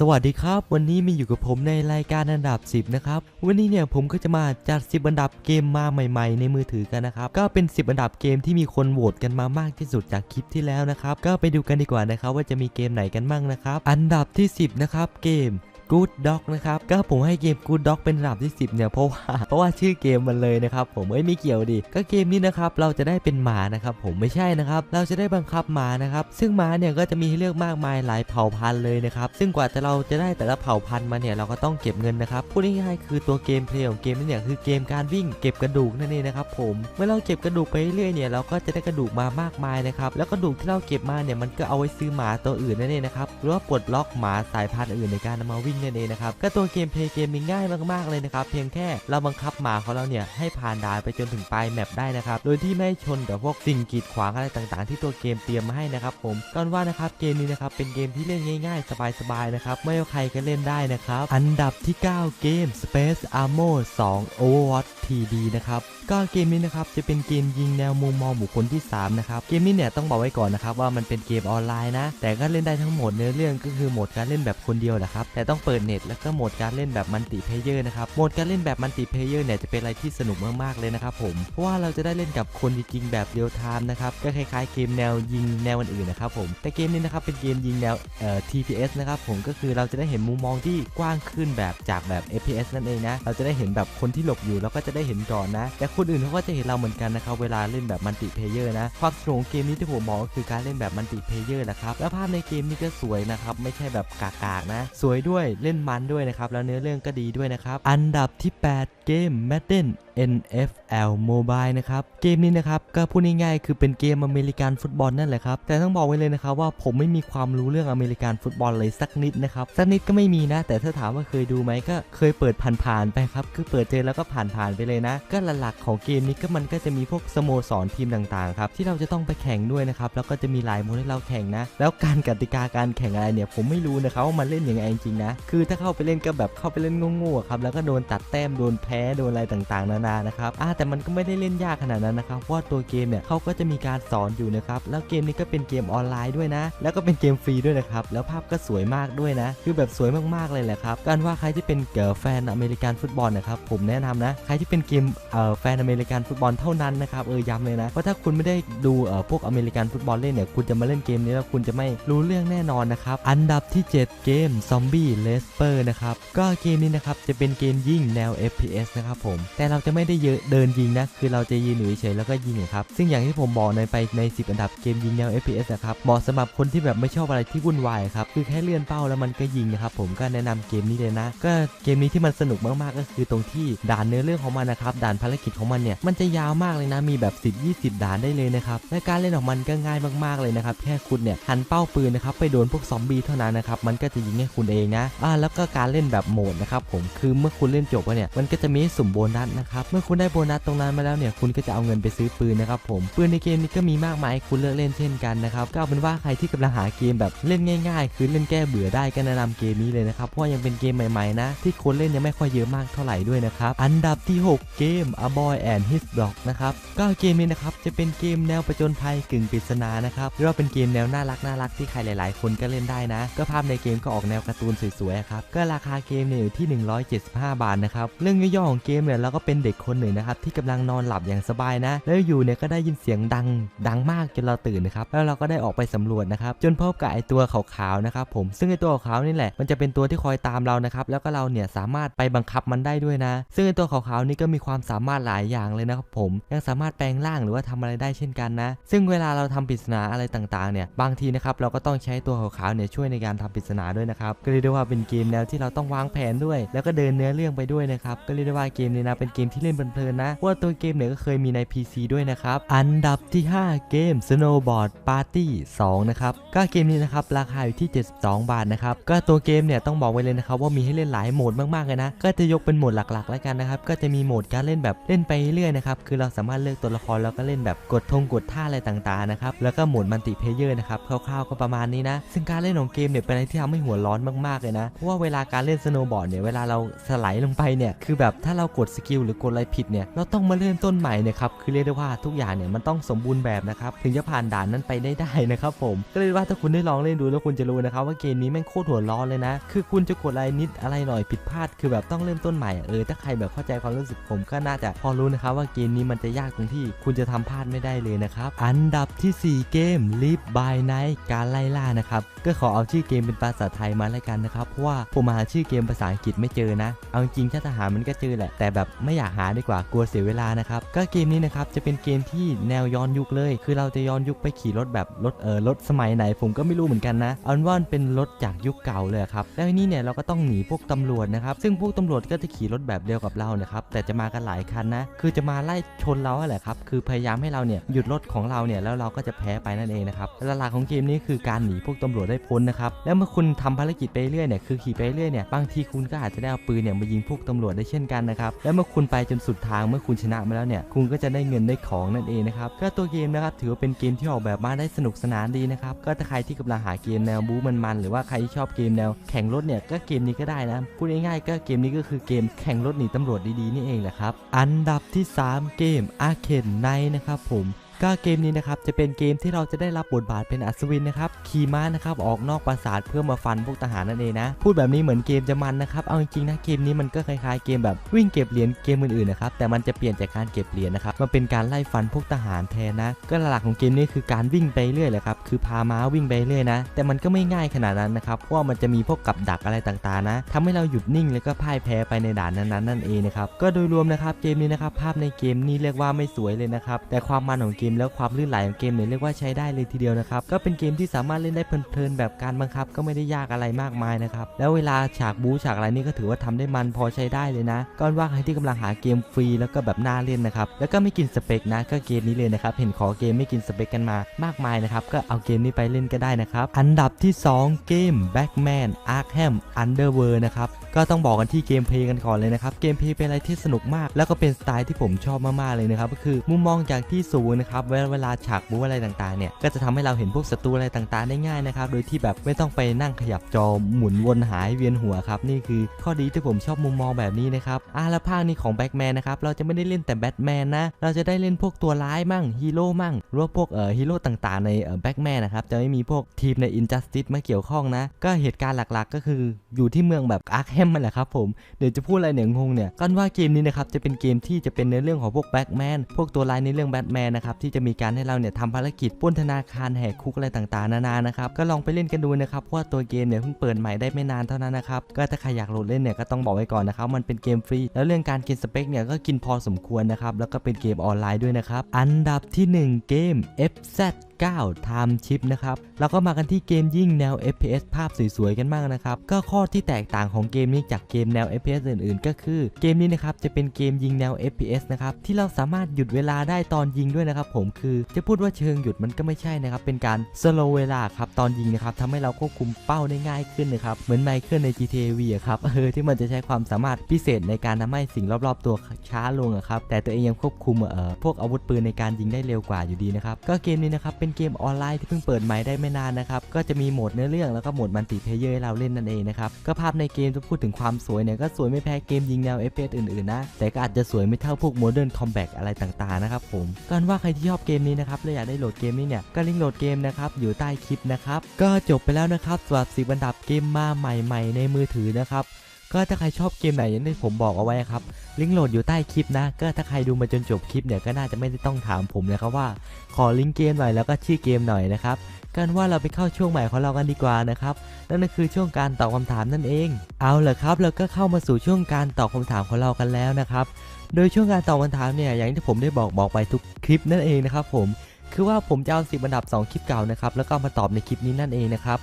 สวัสดีครับ วันนี้มีอยู่กับผมในรายการอันดับ 10 นะครับ วันนี้เนี่ยผมก็จะมาจัด 10 อันดับเกมมาใหม่ ๆ ในมือถือกันนะครับ ก็เป็น 10 อันดับเกมที่มีคนโหวตกันมามากที่สุดจากคลิปที่แล้วนะครับ ก็ไปดูกันดีกว่านะครับว่าจะมีเกมไหนกันบ้างนะครับ อันดับที่ 10 นะครับเกม Good Dog นะครับก็ผมให้เกม Good Dog เป็นอันดับที่ 10 เนี่ยเพราะว่าเพราะว่าชื่อเกมมันเลยนะครับผมเอ้ยไม่เกี่ยวดิก็เกมนี้นะครับเราจะได้เป็นหมานะครับผมไม่ใช่นะครับเราจะได้บังคับหมานะครับซึ่งหมาเนี่ยก็จะมีให้เลือกมากมายหลายเผ่าพันธุ์เลยนะครับซึ่งกว่าจะเราจะได้แต่ละเผ่าพันธุ์มาเนี่ยเราก็ต้องเก็บเงินนะครับพูดง่ายๆคือตัวเกมเพลย์ของเกมนี้เนี่ยคือเกมการวิ่งเก็บกระดูกนั่นเองนะครับผมเมื่อเราเก็บกระดูกไปเรื่อยๆเนี่ยเราก็จะได้กระดูกมามากมายนะครับแล้วกระดูกที่เราเก็บมาเนี่ยมันก็เอาไว้ซื้อหมาตัวอื่นนั่นเองนะครับหรือว่าปลดล็อกหมาสายพันธุ์อื่นในการนำมาวิ่งนั่นเองนะครับก็ตัวเกมเพลย์เกมนี้ง่ายมากๆเลยนะครับเพียงแค่เราบังคับหมาของเราเนี่ยให้ผ่านด่านไปจนถึงปลายแมปได้นะครับโดยที่ไม่ชนกับพวกสิ่งกีดขวางอะไรต่างๆ ที่ตัวเกมเตรียมมาให้นะครับผมก่อนว่านะครับเกมนี้นะครับเป็นเกมที่เล่นง่าย ๆ สบายๆนะครับไม่ว่าใครก็เล่นได้นะครับอันดับที่ 9 เกม Space Armor 2 Overwatch TD นะครับก็เกมนี้นะครับจะเป็นเกมยิงแนวมุมมองบุคคลที่3นะครับเกมนี้เนี่ยต้องบอกไว้ก่อนนะครับว่ามันเป็นเกมออนไลน์นะแต่ก็เล่นได้ทั้งหมดเนื้อเรื่องก็คือโหมดการเล่นแบบคนเดียวแหละครับแต่ต้องเปิดเน็ตแล้วก็โหมดการเล่นแบบมัลติเพเยอร์นะครับ โหมดการเล่นแบบมัลติเพเยอร์เนี่ยจะเป็นอะไรที่สนุกมากๆเลยนะครับผม เพราะว่าเราจะได้เล่นกับคนจริงๆแบบเรียลไทม์นะครับ ก็คล้ายๆเกมแนวยิงแนวอื่นๆนะครับผม แต่เกมนี้นะครับเป็นเกมยิงแนวเอ่อ TPS นะครับผม ก็คือเราจะได้เห็นมุมมองที่กว้างขึ้นแบบจากแบบ FPS นั่นเองนะ เราจะได้เห็นแบบคนที่หลบอยู่เราก็จะได้เห็นก่อนนะ แต่คนอื่นเขาก็จะเห็นเราเหมือนกันนะครับเวลาเล่นแบบมัลติเพเยอร์นะ ความสนุกของเกมนี้ที่ผมมองก็คือการเล่นแบบมัลติเพเยอร์นะครับ แล้วภาพในเกมนี้ก็สวยนะครับ ไม่ใช่แบบกากๆนะ สวยด้วยเล่นมันด้วยนะครับ แล้วเนื้อเรื่องก็ดีด้วยนะครับ อันดับที่ 8 เกม Madden NFL Mobile นะครับ เกมนี้นะครับก็พูดง่ายๆคือเป็นเกมอเมริกันฟุตบอลนั่นแหละครับ แต่ต้องบอกไว้เลยนะครับว่าผมไม่มีความรู้เรื่องอเมริกันฟุตบอลเลยสักนิดนะครับ สักนิดก็ไม่มีนะ แต่ถ้าถามว่าเคยดูไหมก็เคยเปิดผ่านๆไปครับ คือเปิดเจอแล้วก็ผ่านๆไปเลยนะ ก็หลักๆของเกมนี้ก็มันก็จะมีพวกสโมสรทีมต่างๆครับที่เราจะต้องไปแข่งด้วยนะครับ แล้วก็จะมีหลายโมดให้เราแข่งนะ แล้วการกติกาการแข่งอะไรเนี่ยผมไม่รู้นะครับว่ามันเล่นยังไงจริงๆนะ คือถ้าเข้าไปเล่นก็แบบเข้าไปเล่นโง่ๆครับ แล้วก็โดนตัดแต้ม โดนแพ้ โดนอะไรต่างๆนานานะครับอ่าแต่มันก็ไม่ได้เล่นยากขนาดนั้นนะครับเพราะตัวเกมเนี่ยเขาก็จะมีการสอนอยู่นะครับแล้วเกมนี้ก็เป็นเกมออนไลน์ด้วยนะ แล้วก็เป็นเกมฟรีด้วยนะครับแล้วภาพก็สวยมากด้วยนะ คือแบบสวยมากๆเลยแหละครับการว่าใครที่เป็นเกิร์ลแฟนอเมริกันฟุตบอลนะครับผมแนะนำนะใครที่เป็นเกมเอ่อแฟนอเมริกันฟุตบอลเท่านั้นนะครับเออย้ำเลยนะเพราะถ้าคุณไม่ได้ดูเอ่อพวกอเมริกันฟุตบอลเล่นเนี่ยคุณจะมาเล่นเกมนี้แล้วคุณจะไม่รู้เรื่องแน่นอนนะครับอันดับที่ 7 เกมซอมบี้เลสเปอร์นะครับก็เกมนี้นะครับจะเป็นเกมยิงแนว FPS นะครับผมแต่เราจะไม่ได้เยอะเดินยิงนะ คือเราจะยืนอยู่เฉยแล้วก็ยิงครับ ซึ่งอย่างที่ผมบอกในไปใน 10 อันดับเกมยิงแนว FPS นะครับเหมาะสำหรับคนที่แบบไม่ชอบอะไรที่วุ่นวายครับคือแค่เลื่อนเป้าแล้วมันก็ยิงนะครับผมก็แนะนำเกมนี้เลยนะ ก็เกมนี้ที่มันสนุกมากๆก็คือตรงที่ด่านเนื้อเรื่องของมันนะครับด่านภารกิจของมันเนี่ยมันจะยาวมากเลยนะมีแบบ 10 20 ด่านได้เลยนะครับและการเล่นของมันก็ง่ายมากๆเลยนะครับแค่คุณเนี่ยหันเป้าปืนนะครับไปโดนพวกซอมบี้เท่านั้นนะครับมันก็จะยิงให้คุณเองนะอ่าแล้วก็การเล่นแบบโหมดนะครับผมคือเมื่อคุณเล่นจบแล้วเนี่ยมันก็จะมีสุ่มโบนัสนะครับเมื่อคุณได้โบนัสตรงนั้นมาแล้วเนี่ยคุณก็จะเอาเงินไปซื้อปืนนะครับผมปืนในเกมนี้ก็มีมากมายคุณเลือกเล่นเช่นกันนะครับก็เอาเป็นว่าใครที่กำลังหาเกมแบบเล่นง่าย ๆ คือเล่นแก้เบื่อได้ก็แนะนำเกมนี้เลยนะครับเพราะยังเป็นเกมใหม่ๆนะ ที่คนเล่นยังไม่ค่อยเยอะมากเท่าไหร่ด้วยนะครับอันดับที่ 6 เกม A Boy and His Dog นะครับก็เกมนี้นะครับจะเป็นเกมแนวประจนภัยกึ่งปริศนานะครับหรือว่าเป็นเกมแนวน่ารักน่ารักที่ใครหลาย ๆ คนก็เล่นได้นะ ก็ภาพในเกมก็ออกแนวการ์ตูนสวยๆครับก็ราคาเกมเนี่ยอยู่ที่ 175 บาทนะครับเรื่องย่อๆของเกมเนี่ยเราก็เป็นเด็กคนหนึ่งนะครับที่กำลังนอนหลับอย่างสบายนะ แล้วอยู่เนี่ยก็ได้ยินเสียงดังดังมากจนเราตื่นนะครับแล้วเราก็ได้ออกไปสำรวจนะครับจนพบกับไอตัวขาวๆนะครับผมซึ่งไอตัวขาวๆนี่แหละ มันจะเป็นตัวที่คอยตามเรานะครับแล้วก็เราเนี่ยสามารถไปบังคับมันได้ด้วยนะ ซึ่งไอตัวขาวๆนี่ก็มีความสามารถหลายอย่างเลยนะครับผมยังสามารถแปลงร่างหรือว่าทำอะไรได้เช่นกันนะ ซึ่งเวลาเราทำปริศนาอะไรต่างๆเนี่ยบางทีนะครับเราก็ต้องใช้ตัวขาวๆเนี่ยช่วยในการทำปริศนาด้วยนะครับก็เรียกได้ว่าเป็นเกมแนวที่เราต้องวางแผนด้วย แล้วก็เดินเนื้อเรื่องไปด้วยนะครับก็เรียกได้ว่าเกมนี้นะเป็นเกมที่เล่นเพลินๆนะว่าตัวเกมเนี่ยก็เคยมีใน PC ด้วยนะครับ อันดับที่ 5 เกม Snowboard Party 2 นะครับ ก็เกมนี้นะครับ ราคาอยู่ที่ 72 บาทนะครับ ก็ตัวเกมเนี่ยต้องบอกไว้เลยนะครับ ว่ามีให้เล่นหลายโหมดมากๆเลยนะ ก็จะยกเป็นโหมดหลักๆ แล้วกันนะครับ ก็จะมีโหมดการเล่นแบบเล่นไปเรื่อยนะครับ คือเราสามารถเลือกตัวละครแล้วก็เล่นแบบกดธงกดท่าอะไรต่างๆนะครับ แล้วก็โหมดมัลติเพลเยอร์นะครับ คร่าวๆก็ประมาณนี้นะ ซึ่งการเล่นของเกมเนี่ยเป็นอะไรที่ทำให้หัวร้อนมากๆเลยนะ เพราะว่าเวลาการเล่นสโนว์บอร์ดเนี่ย เวลาเราสไลด์ลงไปเนี่ย คือแบบถ้าเรากดสกิลหรือกดอะไรผิดเนี่ยเราต้องมาเริ่มต้นใหม่นะครับคือเรียกได้ว่าทุกอย่างเนี่ยมันต้องสมบูรณ์แบบนะครับถึงจะผ่านด่านนั้นไปได้ได้นะครับผมก็เลยว่าถ้าคุณได้ลองเล่นดูแล้วคุณจะรู้นะครับว่าเกมนี้แม่งโคตรหัวร้อนเลยนะ คือคุณจะกดอะไรนิดอะไรหน่อยผิดพลาด คือแบบต้องเริ่มต้นใหม่เออถ้าใครแบบเข้าใจความรู้สึกผมก็น่าจะพอรู้นะครับว่าเกมนี้มันจะยากตรงที่คุณจะทำพลาดไม่ได้เลยนะครับอันดับทีสี่ 4 เกม Live by Night การไล่ล่านะครับก็ขอเอาชื่อเกมเป็นภาษาไทยมาแล้วกันนะครับเพราะว่าผมหาชื่อเกมภาษาอังกฤษไม่เจอนะ เอาจริงถ้าจะหามันก็เจอแหละแต่แบบไม่อยากหาดีกว่ากลัวเสียเวลานะครับก็เกมนี้นะครับจะเป็นเกมที่แนวย้อนยุคเลย คือเราจะย้อนยุคไปขี่รถแบบรถเออรถสมัยไหนผมก็ไม่รู้เหมือนกันนะเอาเป็นว่าเป็นรถจากยุคเก่าเลยครับแล้วทีนี้เนี่ยเราก็ต้องหนีพวกตำรวจนะครับซึ่งพวกตำรวจก็จะขี่รถแบบเดียวกับเรานะครับแต่จะมากันหลายคันนะคือจะมาไล่ชนเราแหละครับคือพยายามให้เราเนี่ยหยุดรถของเราเนี่ยแล้วเราก็จะแพ้ไปนั่นเองนะครับหลักของเกมนี้คือการหนีพวกตำรวจได้พ้นนะครับแล้วเมื่อคุณทำภารกิจไปเรื่อยเนี่ยคือขี่ไปเรื่อยเนี่ยบางทีคุณก็อาจจะได้เอาปืนเนี่ยมายิงพวกตำรวจได้เช่นกันนะครับแล้วเมื่อคุณไปจนสุดทางเมื่อคุณชนะมาแล้วเนี่ยคุณก็จะได้เงินได้ของนั่นเองนะครับก็ตัวเกมนะครับถือว่าเป็นเกมที่ออกแบบมาได้สนุกสนานดีนะครับก็ถ้าใครที่กำลังหาเกมแนวบู๊มันๆหรือว่าใครที่ชอบเกมแนวแข่งรถเนี่ยก็เกมนี้ก็ได้นะพูดง่ายๆก็เกมนี้ก็คือเกมแข่งรถหนีตำรวจดีๆนี่เองแหละครับอันดับที่ 3 เกมอาเคนไนนะครับผม ก็เกมนี้นะครับจะเป็นเกมที่เราจะได้รับบทบาทเป็นอัศวินนะครับขี่ม้านะครับออกนอกปราสาทเพื่อมาฟันพวกทหารนั่นเองนะพูดแบบนี้เหมือนเกมจะมันนะครับเอาจริงๆนะเกมนี้มันก็คล้ายๆเกมแบบวิ่งเก็บเหรียญเกมอื่นๆนะครับแต่มันจะเปลี่ยนจากการเก็บเหรียญนะครับมาเป็นการไล่ฟันพวกทหารแทนนะก็หลักของเกมนี้คือการวิ่งไปเรื่อยแหละครับคือพาม้าวิ่งไปเรื่อยนะ แต่มันก็ไม่ง่ายขนาดนั้นนะครับเพราะมันจะมีพวกกับดักอะไรต่างๆนะทำให้เราหยุดนิ่งแล้วก็พ่ายแพ้ไปในด่านนั้นๆนั่นเองนะครับก็โดยรวมนะครับเกมนี้นะครับภาพในเกมนี้เรียกว่าไม่สวยเลยนะครับแต่ความมันของเกมแล้วความลื่นไหลของเกมเนี่ยเรียกว่าใช้ได้เลยทีเดียวนะครับก็เป็นเกมที่สามารถเล่นได้เพลินๆแบบการบังคับก็ไม่ได้ยากอะไรมากมายนะครับแล้วเวลาฉากบู๊ฉากอะไรนี่ก็ถือว่าทำได้มันพอใช้ได้เลยนะก็ว่าใครที่กำลังหาเกมฟรีแล้วก็แบบน่าเล่นนะครับแล้วก็ไม่กินสเปคนะก็เกมนี้เลยนะครับเห็นขอเกมไม่กินสเปคกันมามากมายนะครับก็เอาเกมนี้ไปเล่นก็ได้นะครับอันดับที่ 2 เกม Backman Arkham Underworld นะครับก็ต้องบอกกันที่เกมเพลย์กันก่อนเลยนะครับเกมเพลย์เป็นอะไรที่สนุกมาก แล้วก็เป็นสไตล์ที่ผมชอบมากๆเลยนะครับก็คือมุมมองจากที่สูงนะครับเวลาฉากบู๊อะไรต่างๆเนี่ยก็จะทำให้เราเห็นพวกศัตรูอะไรต่างๆ ได้ง่ายนะครับโดยที่แบบไม่ต้องไปนั่งขยับจอหมุนวนหายเวียนหัวครับนี่คือข้อดีที่ผมชอบมุมมองแบบนี้นะครับอ่าแล้วภาคนี้ของแบ็กแมนนะครับเราจะไม่ได้เล่นแต่แบทแมนนะเราจะได้เล่นพวกตัวร้ายมั่งฮีโร่มั่งหรือว่าพวกเอ่อฮีโร่ต่างๆ ในเอ่อแบ็กแมนนะครับจะไม่มีพวกทีมในอินจัสติสมาเกี่ยวข้องนะ ก็เหตุการณ์หลักๆ ก็คืออยู่ที่เมืองแบบอาร์คแฮมมันแหละครับผมเดี๋ยวจะพูดอะไรเนี่ยงงเนี่ยกันว่าเกมนี้นะครับจะเป็นเกมที่จะเป็นในเรื่องของพวกแบ็กแมนพวกตัวร้ายในเรื่องแบทแมนนะครับทที่จะมีการให้เราเนี่ยทำภารกิจป้นธนาคารแหกคุกอะไรต่างๆนานานะครับก็ลองไปเล่นกันดูนะครับเพราะว่าตัวเกมเนี่ยเพิ่งเปิดใหม่ได้ไม่นานเท่านั้นนะครับก็ถ้าใครอยากโหลดเล่นเนี่ยก็ต้องบอกไว้ก่อนนะครับมันเป็นเกมฟรี แล้วเรื่องการกินสเปคเนี่ยก็กินพอสมควรนะครับแล้วก็เป็นเกมออนไลน์ด้วยนะครับอันดับที่ 1 เกม FZ 9 Time Chip นะครับแล้วก็มากันที่เกมยิ่งแนว FPS ภาพสวยๆกันมากนะครับก็ข้อที่แตกต่างของเกมนี้จากเกมแนว FPS อื่นๆ ก็คือเกมนี้นะครับจะเป็นเกมยิงแนว FPS นะครับที่เราสามารถหยุดเวลาได้ตอนยิงด้วยนะครับผมคือจะพูดว่าเชิงหยุดมันก็ไม่ใช่นะครับเป็นการสโลเวลาครับตอนยิงนะครับทำให้เราควบคุมเป้าได้ง่ายขึ้นนะครับเหมือนไมเคิลใน GTA V อะครับเออที่มันจะใช้ความสามารถพิเศษในการทำให้สิ่งรอบๆ ตัวช้าลงอะครับแต่ตัวเองยังควบคุมเอ่อพวกอาวุธปืนในการยิงได้เร็วกว่าอยู่ดีนะครับก็เกมนี้นะครับเป็นเกมออนไลน์ที่เพิ่งเปิดใหม่ได้ไม่นานนะครับ ก็จะมีโหมดเนื้อเรื่องแล้วก็โหมดมัลติเพเยอร์ให้เราเล่นนั่นเองนะครับ ก็ภาพในเกมจะพูดถึงความสวยเนี่ยก็สวยไม่แพ้เกมยิงแนว FPS อื่นๆนะ แต่ก็อาจจะสวยไม่เท่าพวก Modern Combat อะไรต่างๆนะครับผมกันว่าใครที่ชอบเกมนี้นะครับและอยากได้โหลดเกมนี้เนี่ยก็ลิงก์โหลดเกมนะครับอยู่ใต้คลิปนะครับก็จบไปแล้วนะครับสำหรับสิบอันดับเกมมาใหม่ ๆ ในมือถือนะครับ ก็ถ้าใครชอบเกมไหนอย่างที่ผมบอกเอาไว้ครับ ลิงก์โหลดอยู่ใต้คลิปนะ ก็ถ้าใครดูมาจนจบคลิปเนี่ยก็น่าจะไม่ได้ต้องถามผมนะครับว่า ขอลิงก์เกมหน่อยแล้วก็ชื่อเกมหน่อยนะครับกันว่าเราไปเข้าช่วงใหม่ของเรากันดีกว่านะครับ นั่นก็คือช่วงการตอบคำถามนั่นเอง เอาละครับเราก็เข้ามาสู่ช่วงการตอบคำถามของเรากันแล้วนะครับ โดยช่วงการตอบคำถามเนี่ยอย่างที่ผมได้บอกบอกไปทุกคลิปนั่นเองนะครับผมคือว่าผมจะเอาสิบอันดับ 2 คลิปเก่านะครับแล้วก็มาตอบในคลิปนี้นั่นเองนะครับ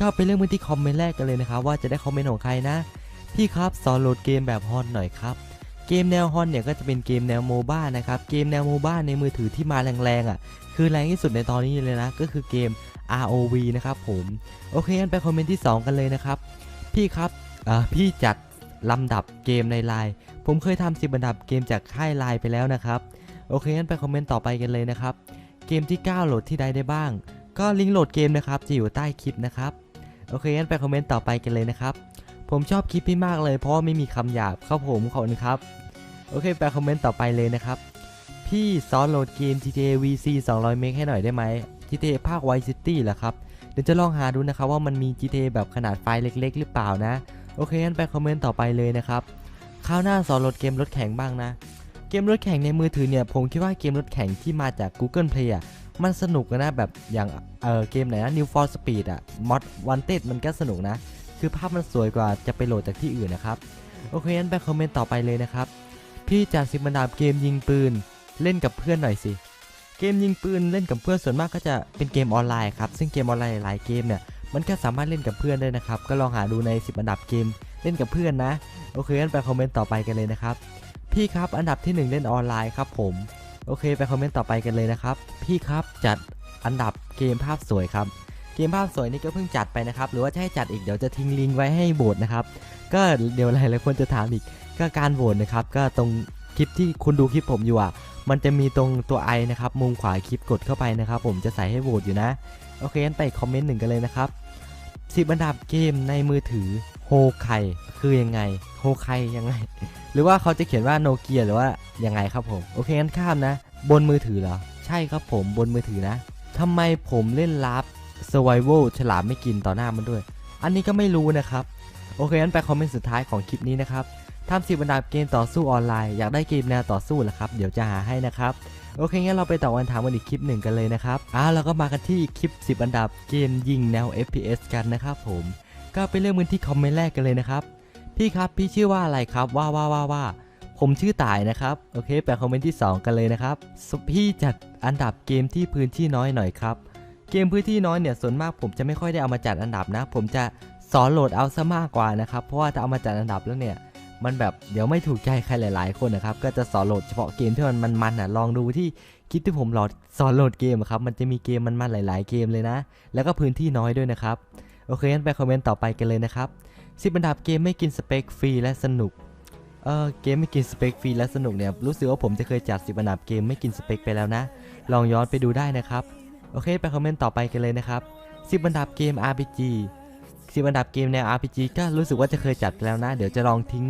ก็ไปเริ่มกันที่คอมเมนต์แรกกันเลยนะครับว่าจะได้คอมเมนต์ของใครนะ พี่ครับสอนโหลดเกมแบบฮอนหน่อยครับ เกมแนวฮอนเนี่ยก็จะเป็นเกมแนวโมบ้านะครับ เกมแนวโมบ้าในมือถือที่มาแรงๆอะ คือแรงที่สุดในตอนนี้เลยนะ ก็คือเกม ROV นะครับผม โอเคงั้นไปคอมเมนต์ที่ 2 กันเลยนะครับ พี่ครับอ่าพี่จัดลำดับเกมในไลน์ผมเคยทำสิบอันดับเกมจากค่ายไลน์ไปแล้วนะครับ โอเคงั้นไปคอมเมนต์ต่อไปกันเลยนะครับ เกมที่ 9 โหลดที่ใดได้บ้าง ก็ลิงก์โหลดเกมนะครับจะอยู่ใต้คลิปนะครับ โอเคงั้นไปคอมเมนต์ต่อไปกันเลยนะครับ ผมชอบคลิปพี่มากเลยเพราะว่าไม่มีคำหยาบครับผมขอบคุณครับ โอเคไปคอมเมนต์ต่อไปเลยนะครับ พี่ซอนโหลดเกม GTA VC 200 เมกให้หน่อยได้ไหม GTA ภาค Vice City เหรอครับ เดี๋ยวจะลองหาดูนะครับว่ามันมี GTA แบบขนาดไฟล์เล็ก ๆ หรือเปล่านะ โอเคงั้นไปคอมเมนต์ต่อไปเลยนะครับคราวหน้าสอนโหลดเกมรถแข่งบ้างนะ เกมรถแข่งในมือถือเนี่ยผมคิดว่าเกมรถแข่งที่มาจาก Google Play อะมันสนุกนะแบบอย่างเออเกมไหนนะ New for Speed อะ Mod Wanted มันก็สนุกนะ คือภาพมันสวยกว่าจะไปโหลดจากที่อื่นนะครับ โอเคงั้นไปคอมเมนต์ต่อไปเลยนะครับ พี่จัดสิบรรดาเกมยิงปืน เล่นกับเพื่อนหน่อยสิ เกมยิงปืนเล่นกับเพื่อนส่วนมากก็จะเป็นเกมออนไลน์ครับ ซึ่งเกมออนไลน์หลายเกมเนี่ย มันก็สามารถเล่นกับเพื่อนได้นะครับ ก็ลองหาดูใน10อันดับเกมเล่นกับเพื่อนนะ โอเคงั้นไปคอมเมนต์ต่อไปกันเลยนะครับ พี่ครับอันดับที่หนึ่งเล่นออนไลน์ครับผม โอเคไปคอมเมนต์ต่อไปกันเลยนะครับ พี่ครับจัดอันดับเกมภาพสวยครับ เกมภาพสวยนี่ก็เพิ่งจัดไปนะครับ หรือว่าจะให้จัดอีกเดี๋ยวจะทิ้งลิงก์ไว้ให้โหวตนะครับ ก็เดี๋ยวหลายๆคนจะถามอีกก็การโหวตนะครับ ก็ตรงคลิปที่คุณดูคลิปผมอยู่อะ มันจะมีตรงตัวไอนะครับ มุมขวาคลิปกดเข้าไปนะครับ ผมจะใส่ให้โหวตอยู่นะ โอเคงั้นไปคอมเมนต์หนึ่งกันเลยนะครับสิบอันดับเกมในมือถือโฮไคคือยังไงโฮไคยังไง หรือว่าเขาจะเขียนว่าโนเกียหรือว่ายังไงครับผม โอเคงั้นข้ามนะ บนมือถือเหรอ ใช่ครับผมบนมือถือนะทำไมผมเล่นลับ Survival ฉลามไม่กินต่อหน้ามันด้วย อันนี้ก็ไม่รู้นะครับ โอเคงั้นไปคอมเมนต์สุดท้ายของคลิปนี้นะครับทำสิบอันดับเกมต่อสู้ออนไลน์อยากได้เกมแนวต่อสู้เหรอครับ เดี๋ยวจะหาให้นะครับ โอเคงั้นเราไปต่อวันถามกันอีกคลิปหนึ่งกันเลยนะครับอ่าเราก็มากันที่คลิป 10 อันดับเกมยิงแนว FPS กันนะครับผมก็ไปเริ่มกันที่คอมเมนต์แรกกันเลยนะครับพี่ครับพี่ชื่อว่าอะไรครับว่าว่าว่าว่าผมชื่อตายนะครับโอเคไปคอมเมนต์ที่ 2 กันเลยนะครับพี่จัดอันดับเกมที่พื้นที่น้อยหน่อยครับ เกมพื้นที่น้อยเนี่ยส่วนมากผมจะไม่ค่อยได้เอามาจัดอันดับนะ ผมจะสอนโหลดเอาซะมากกว่านะครับ เพราะว่าถ้าเอามาจัดอันดับแล้วเนี่ย มันแบบเดี๋ยวไม่ถูกใจใครหลาย ๆ คนนะครับ ก็จะสอนโหลดเฉพาะเกมที่มันมันๆอะ ลองดูที่คลิปที่ผมโหลดสอนโหลดเกมอะครับ มันจะมีเกมมันๆหลาย ๆ เกมเลยนะ แล้วก็พื้นที่น้อยด้วยนะครับ โอเคงั้นไปคอมเมนต์ต่อไปกันเลยนะครับสิบอันดับเกมไม่กินสเปคฟรีและสนุก เออเกมไม่กินสเปคฟรีและสนุกเนี่ย รู้สึกว่าผมจะเคยจัดสิบอันดับเกมไม่กินสเปคไปแล้วนะ ลองย้อนไปดูได้นะครับ โอเคไปคอมเมนต์ต่อไปกันเลยนะครับสิบอันดับเกม RPG สิบอันดับเกมแนว RPG ก็รู้สึกว่าจะเคยจัดแล้วนะ เดี๋ยวจะลองทิ้ง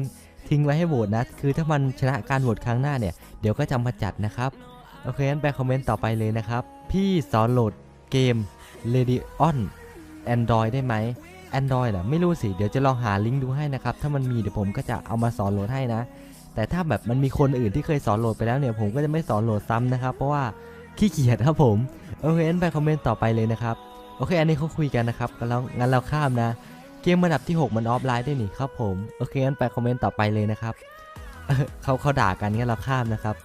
ทิ้งไว้ให้โหวตนะ คือถ้ามันชนะการโหวตครั้งหน้าเนี่ย เดี๋ยวก็จะมาจัดนะครับ โอเคงั้นไปคอมเมนต์ต่อไปเลยนะครับ พี่สอนโหลดเกม Radeon Android ได้ไหม Android เหรอไม่รู้สิ เดี๋ยวจะลองหาลิงก์ดูให้นะครับ ถ้ามันมีเดี๋ยวผมก็จะเอามาสอนโหลดให้นะ แต่ถ้าแบบมันมีคนอื่นที่เคยสอนโหลดไปแล้วเนี่ย ผมก็จะไม่สอนโหลดซ้ำนะครับ เพราะว่าขี้เกียจครับผม โอเคงั้นไปคอมเมนต์ต่อไปเลยนะครับ โอเค อันนี้เขาคุยกันนะครับก็แล้วงั้นเราข้ามนะ เกมระดับที่ 6 มันออฟไลน์ได้หนี่ครับผม โอเคงั้นไปคอมเมนต์ต่อไปเลยนะครับเอ่อเขาเขาด่ากันงั้นเราข้ามนะครับ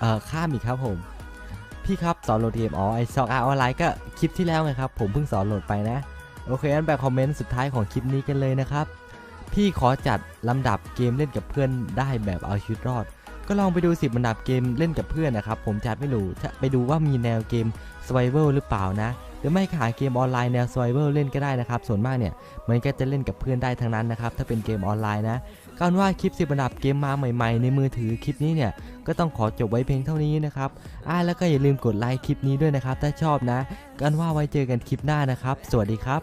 เอ่อ ข้ามอีกครับผม พี่ครับสอนโหลดเกมอ๋อไอซอกอาร์ออนไลน์ก็คลิปที่แล้วไงครับ ผมเพิ่งสอนโหลดไปนะ โอเคงั้นไปคอมเมนต์สุดท้ายของคลิปนี้กันเลยนะครับ พี่ขอจัดลำดับเกมเล่นกับเพื่อนได้แบบเอาชีวิตรอด ก็ลองไปดู 10อันดับเกมเล่นกับเพื่อนนะครับ ผมจัดไม่รู้จะไปดูว่ามีแนวเกม Survival หรือเปล่านะ หรือไม่ก็หาเกมออนไลน์แนว Survival เล่นก็ได้นะครับ ส่วนมากเนี่ยมันก็จะเล่นกับเพื่อนได้ทั้งนั้นนะครับ ถ้าเป็นเกมออนไลน์นะก็เอนว่าคลิป10อันดับเกมมาใหม่ๆ ในมือถือคลิปนี้เนี่ยก็ต้องขอจบไว้เพียงเท่านี้นะครับอ่าแล้วก็อย่าลืมกดไลค์คลิปนี้ด้วยนะครับ ถ้าชอบนะก็เอาเป็นว่าไว้เจอกันคลิปหน้านะครับ สวัสดีครับ